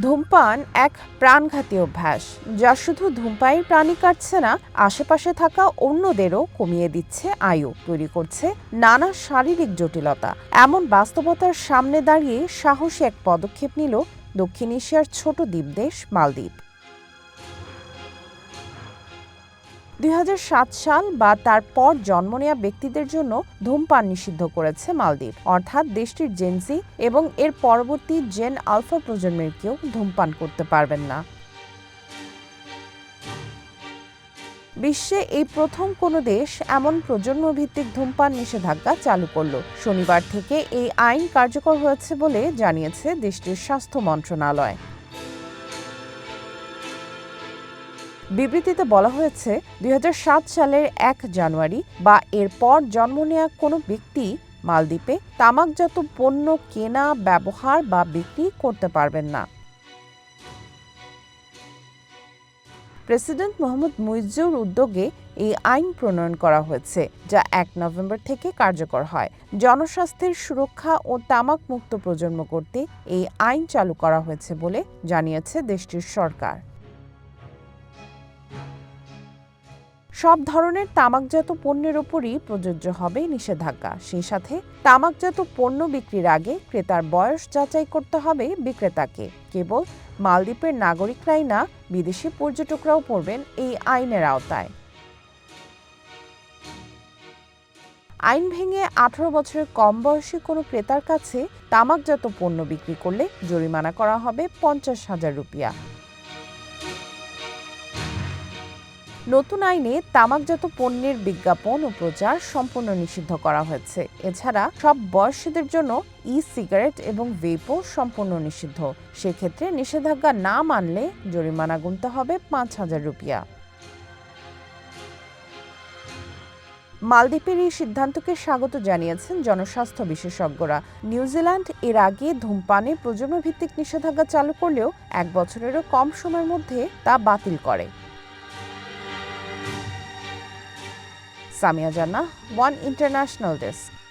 ধূমপান এক প্রাণঘাতী অভ্যাস, যা শুধু ধূমপায়ীর প্রাণী কাটছে না, আশেপাশে থাকা অন্যদেরও কমিয়ে দিচ্ছে আয়ু, তৈরি করছে নানা শারীরিক জটিলতা। এমন বাস্তবতার সামনে দাঁড়িয়ে সাহসী এক পদক্ষেপ নিল দক্ষিণ এশিয়ার ছোট দ্বীপ দেশ মালদ্বীপ। দুই হাজার সাত সাল বা তার পর জন্ম নেওয়া ব্যক্তিদের জন্য ধূমপান নিষিদ্ধ করেছে মালদ্বীপ। অর্থাৎ দেশটির জেনসি এবং এর পরবর্তী জেন আলফা প্রজন্মের কেউ ধূমপান করতে পারবেন না। বিশ্বে এই প্রথম কোনো দেশ এমন প্রজন্মভিত্তিক ধূমপান নিষেধাজ্ঞা চালু করল। শনিবার থেকে এই আইন কার্যকর হয়েছে বলে জানিয়েছে দেশটির স্বাস্থ্য মন্ত্রণালয়। বিবৃতিতে বলা হয়েছে, দুই হাজার সাত সালের এক জানুয়ারি বা এরপর জন্ম নেওয়া কোনো ব্যক্তি মালদ্বীপে তামাকজাত পণ্য কেনা, ব্যবহার বা বিক্রি করতে পারবেন না। প্রেসিডেন্ট মোহাম্মদ মুইজুর উদ্যোগে এই আইন প্রণয়ন করা হয়েছে, যা এক নভেম্বর থেকে কার্যকর হয়। জনস্বাস্থ্যের সুরক্ষা ও তামাক মুক্ত প্রজন্ম করতে এই আইন চালু করা হয়েছে বলে জানিয়েছে দেশটির সরকার। সব ধরনের তামাকজাত পণ্যের ওপরই প্রযোজ্য হবে নিষেধাজ্ঞা। সেই সাথে তামাকজাত পণ্য বিক্রির আগে ক্রেতার বয়স যাচাই করতে হবে বিক্রেতাকে। কেবল মালদ্বীপের নাগরিকরাই না, বিদেশি পর্যটকরাও পড়বেন এই আইনের আওতায়। আইন ভেঙে আঠারো বছরের কম বয়সী কোনো ক্রেতার কাছে তামাকজাত পণ্য বিক্রি করলে জরিমানা করা হবে পঞ্চাশ হাজার রুপিয়া। নতুন আইনে তামাকজাত পণ্যের বিজ্ঞাপন ও প্রচার সম্পূর্ণ নিষিদ্ধ করা হয়েছে। এছাড়া সব বয়সীদের জন্য ই সিগারেট এবং ভেপও সম্পূর্ণ নিষিদ্ধ। সেক্ষেত্রে নিষেধাজ্ঞা না মানলে জরিমানা গুনতে হবে পাঁচ হাজার রুপিয়া। মালদ্বীপের এই সিদ্ধান্তকে স্বাগত জানিয়েছেন জনস্বাস্থ্য বিশেষজ্ঞরা। নিউজিল্যান্ড এর আগে ধূমপানে প্রজন্মভিত্তিক নিষেধাজ্ঞা চালু করলেও এক বছরেরও কম সময়ের মধ্যে তা বাতিল করে। সামিয়া জান্না ওয়ান ইন্টারন্যাশনাল ডেস্ক